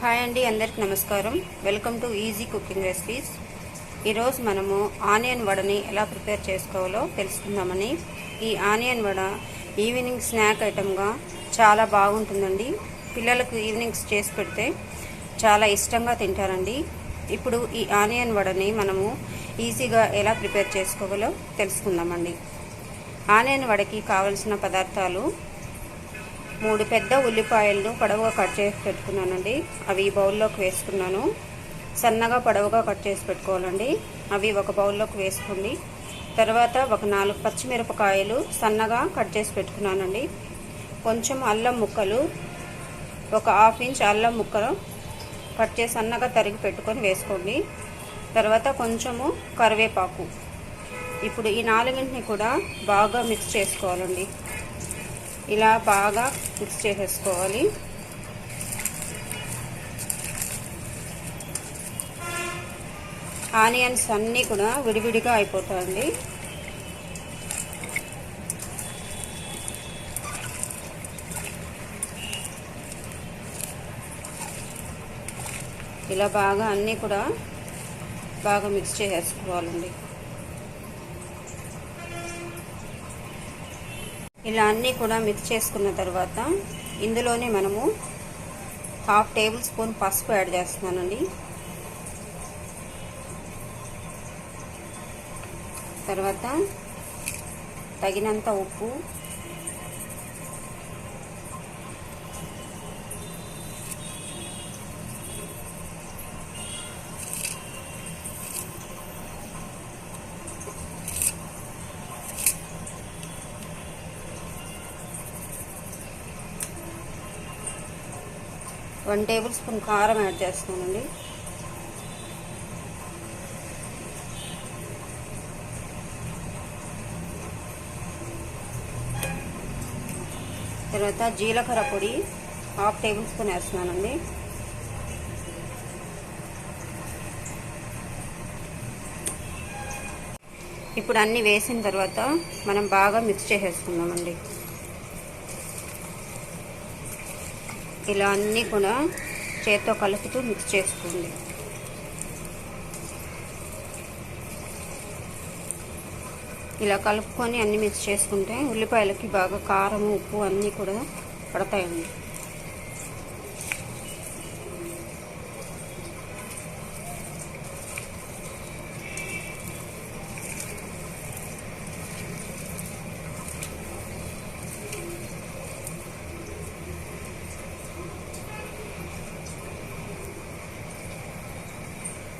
Hi అండి అందరికి నమస్కారం. Welcome to easy cooking recipes. ఈరోజు మనము ఆనియన్ వడని ఎలా ప్రిపేర్ చేసుకోవాలో తెలుసుకుందామని. ఈ ఆనియన్ వడ ఈవినింగ్ స్నాక్ ఐటమ్గా చాలా బాగుంటుందండి. పిల్లలకు ఈవినింగ్స్ చేసి పెడితే చాలా ఇష్టంగా తింటారండి. ఇప్పుడు ఈ ఆనియన్ వడని మనము ఈజీగా ఎలా ప్రిపేర్ చేసుకోవాలో తెలుసుకుందామండి. ఆనియన్ వడకి కావలసిన పదార్థాలు మూడు పెద్ద ఉల్లిపాయలను పొడవుగా కట్ చేసి పెట్టుకున్నానండి. అవి బౌల్లోకి వేసుకున్నాను. సన్నగా పొడవుగా కట్ చేసి పెట్టుకోవాలండి. అవి ఒక బౌల్లోకి వేసుకోండి. తర్వాత ఒక నాలుగు పచ్చిమిరపకాయలు సన్నగా కట్ చేసి పెట్టుకున్నానండి. కొంచెం అల్లం ముక్కలు ఒక హాఫ్ ఇంచ్ అల్లం ముక్కలు కట్ చేసి సన్నగా తరిగి పెట్టుకొని వేసుకోండి. తర్వాత కొంచెము కరివేపాకు. ఇప్పుడు ఈ నాలుగింటిని కూడా బాగా మిక్స్ చేసుకోవాలండి. ఇలా బాగా మిక్స్ చేసేసుకోవాలి. ఆనియన్స్ అన్నీ కూడా విడివిడిగా అయిపోతాయండి. ఇలా బాగా అన్నీ కూడా బాగా మిక్స్ చేసేసుకోవాలండి. ఇలా అన్నీ కూడా మిక్స్ చేసుకున్న తర్వాత ఇందులోనే మనము హాఫ్ టేబుల్ స్పూన్ పసుపు యాడ్ చేస్తున్నానండి. తర్వాత తగినంత ఉప్పు వన్ టేబుల్ స్పూన్ కారం యాడ్ చేస్తామండి తర్వాత జీలకర్ర పొడి హాఫ్ టేబుల్ స్పూన్ వేస్తున్నానండి. ఇప్పుడు అన్నీ వేసిన తర్వాత మనం బాగా మిక్స్ చేసేసుకుందామండి. ఇలా అన్నీ కూడా చేత్తో కలుపుతూ మిక్స్ చేసుకోండి. ఇలా కలుపుకొని అన్నీ మిక్స్ చేసుకుంటే ఉల్లిపాయలకి బాగా కారం ఉప్పు అన్నీ కూడా పడతాయండి.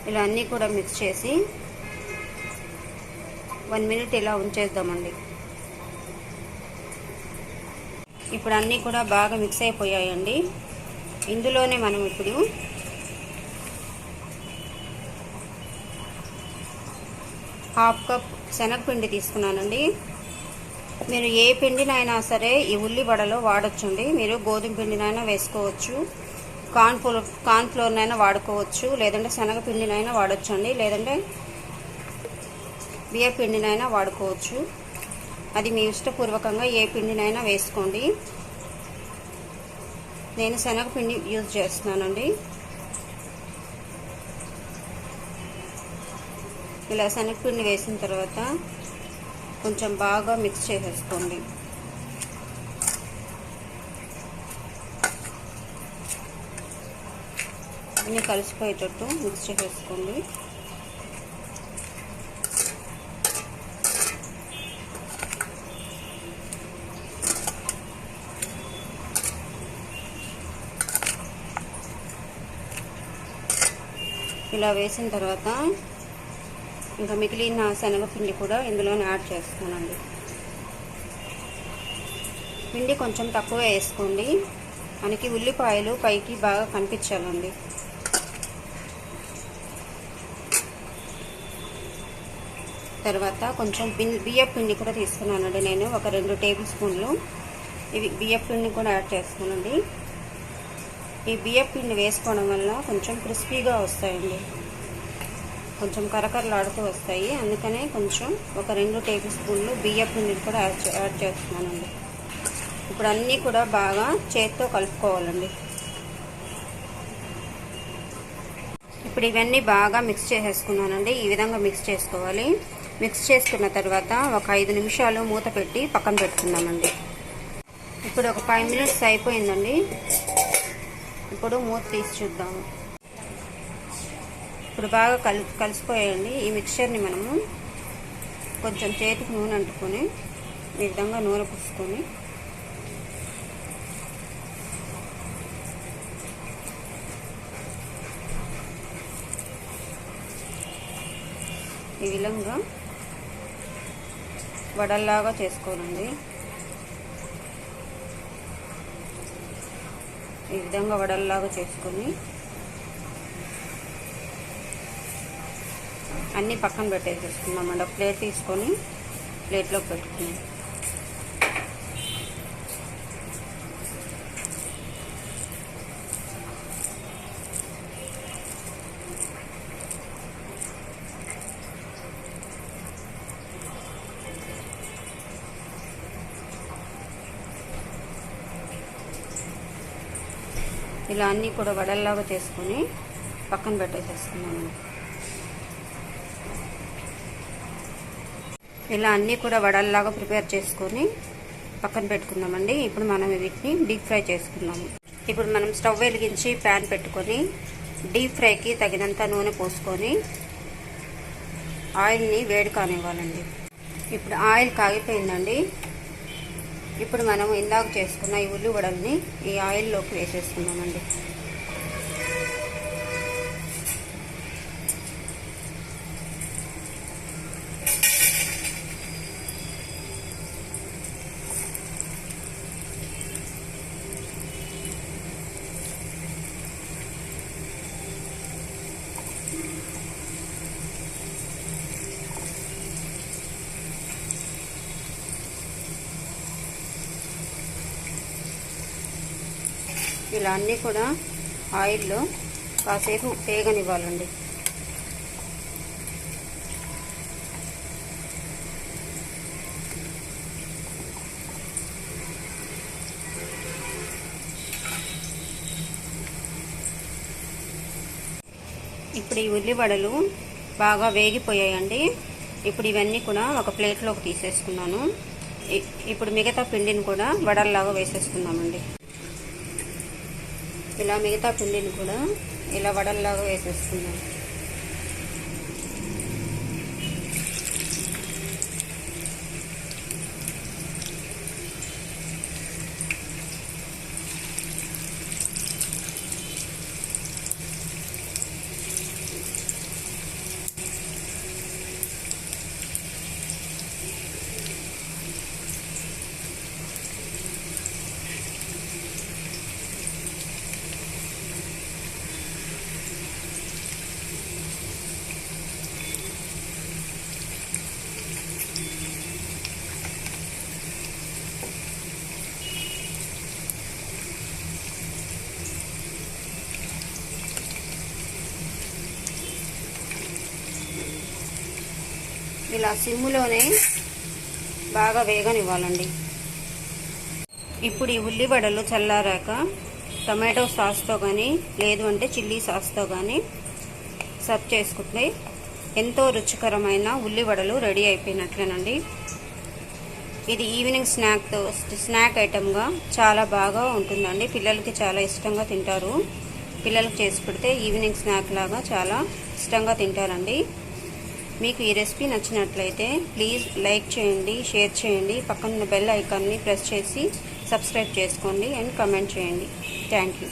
ఇలా అన్నీ కూడా మిక్స్ చేసి వన్ మినిట్ ఇలా ఉంచేద్దామండి. ఇప్పుడు అన్నీ కూడా బాగా మిక్స్ అయిపోయాయండి. ఇందులోనే మనం ఇప్పుడు హాఫ్ కప్ శనగపిండి తీసుకున్నానండి. మీరు ఏ పిండినైనా సరే ఈ ఉల్లివడలో వాడచ్చండి. మీరు గోధుమ పిండినైనా వేసుకోవచ్చు. కార్న్ ఫ్లోర్ కార్న్ ఫ్లోర్నైనా వాడుకోవచ్చు. లేదంటే శనగపిండినైనా వాడచ్చు అండి లేదంటే బియ్య పిండినైనా వాడుకోవచ్చు. అది మీ ఇష్టపూర్వకంగా ఏ పిండినైనా వేసుకోండి. నేను శనగపిండి యూజ్ చేస్తున్నానండి. ఇలా శనగపిండి వేసిన తర్వాత కొంచెం బాగా మిక్స్ చేసేసుకోండి. అన్నీ కలిసిపోయేటట్టు మిక్స్ చేసేసుకోండి. ఇలా వేసిన తర్వాత ఇంకా మిగిలిన శనగపిండి కూడా ఇందులోనే యాడ్ చేస్తానండి పిండి కొంచెం తక్కువ వేసుకోండి. మనకి ఉల్లిపాయలు పైకి బాగా కనిపించాలండి. తర్వాత కొంచెం బియ్య పిండి కూడా తీసుకున్నానండి నేను. ఒక రెండు టేబుల్ స్పూన్లు. ఇవి బియ్య పిండి కూడా యాడ్ చేస్తానండి. ఈ బియ్య పిండి వేసుకోవడం వల్ల కొంచెం క్రిస్పీగా వస్తాయండి. కొంచెం కరకరలాడుతూ వస్తాయి. అందుకనే కొంచెం ఒక రెండు టేబుల్ స్పూన్లు బియ్య పిండిని కూడా యాడ్ యాడ్ చేస్తున్నానండి. ఇప్పుడు అన్నీ కూడా బాగా చేత్తో కలుపుకోవాలండి. ఇప్పుడు ఇవన్నీ బాగా మిక్స్ చేసేసుకున్నానండి. ఈ విధంగా మిక్స్ చేసుకోవాలి. మిక్స్ చేసుకున్న తర్వాత ఒక ఐదు నిమిషాలు మూత పెట్టి పక్కన పెట్టుకుందామండి. ఇప్పుడు ఒక ఫైవ్ మినిట్స్ అయిపోయిందండి. ఇప్పుడు మూత తీసి చూద్దాము. ఇప్పుడు బాగా కలి కలిసిపోయాయండి. ఈ మిక్చర్ని మనము కొంచెం చేతికి నూనె అంటుకొని ఈ విధంగా నూనె పూసుకొని ఈ విధంగా వడల్లాగా చేసుకోనండి. ఈ విధంగా వడల్లాగా చేసుకొని అన్నీ పక్కన పెట్టేసేసుకున్నామండి ఒక ప్లేట్ తీసుకొని ప్లేట్లోకి పెట్టుకున్నాం ఇలా అన్నీ కూడా వడల్లాగా చేసుకొని పక్కన పెట్టేసేసుకున్నాను. ఇలా అన్నీ కూడా వడల్లాగా ప్రిపేర్ చేసుకొని పక్కన పెట్టుకుందామండి. ఇప్పుడు మనం వీటిని డీప్ ఫ్రై చేసుకుందాము ఇప్పుడు మనం స్టవ్ వెలిగించి ప్యాన్ పెట్టుకొని డీప్ ఫ్రైకి తగినంత నూనె పోసుకొని ఆయిల్ని వేడి కానివ్వాలండి. ఇప్పుడు ఆయిల్ కాగిపోయిందండి. ఇప్పుడు మనం ఇందాక చేసుకున్న ఈ ఉల్లిగడల్ని ఈ ఆయిల్లోకి వేసేసుకున్నామండి ఇలా అన్నీ కూడా ఆయిల్లో కాసేపు వేగనివ్వాలండి. ఇప్పుడు ఈ ఉల్లివడలు బాగా వేగిపోయాయండి. ఇప్పుడు ఇవన్నీ కూడా ఒక ప్లేట్లోకి తీసేసుకున్నాను. ఇప్పుడు మిగతా పిండిని కూడా వడల్లాగా వేసేసుకున్నామండి ఇలా మిగతా పిండిని కూడా ఇలా వడల్లాగా వేసేసుకున్నాను ఇలా సిమ్ములోనే బాగా వేగనివ్వాలండి. ఇప్పుడు ఈ ఉల్లివడలు చల్లారాక టమాటో సాస్తో కానీ లేదు అంటే చిల్లీ సాస్తో కానీ సర్వ్ చేసుకుంటే ఎంతో రుచికరమైన ఉల్లివడలు రెడీ అయిపోయినట్లేనండి. ఇది ఈవినింగ్ స్నాక్తో స్నాక్ ఐటమ్గా చాలా బాగా ఉంటుందండి. పిల్లలకి చాలా ఇష్టంగా తింటారు. పిల్లలకు చేసి పెడితే ఈవినింగ్ స్నాక్ లాగా చాలా ఇష్టంగా తింటారండి. మీకు ఈ రెసిపీ నచ్చినట్లయితే ప్లీజ్ లైక్ చేయండి షేర్ చేయండి. పక్కన బెల్ ఐకాన్ని ప్రెస్ చేసి సబ్స్క్రైబ్ చేసుకోండి అండ్ కమెంట్ చేయండి. Thank you.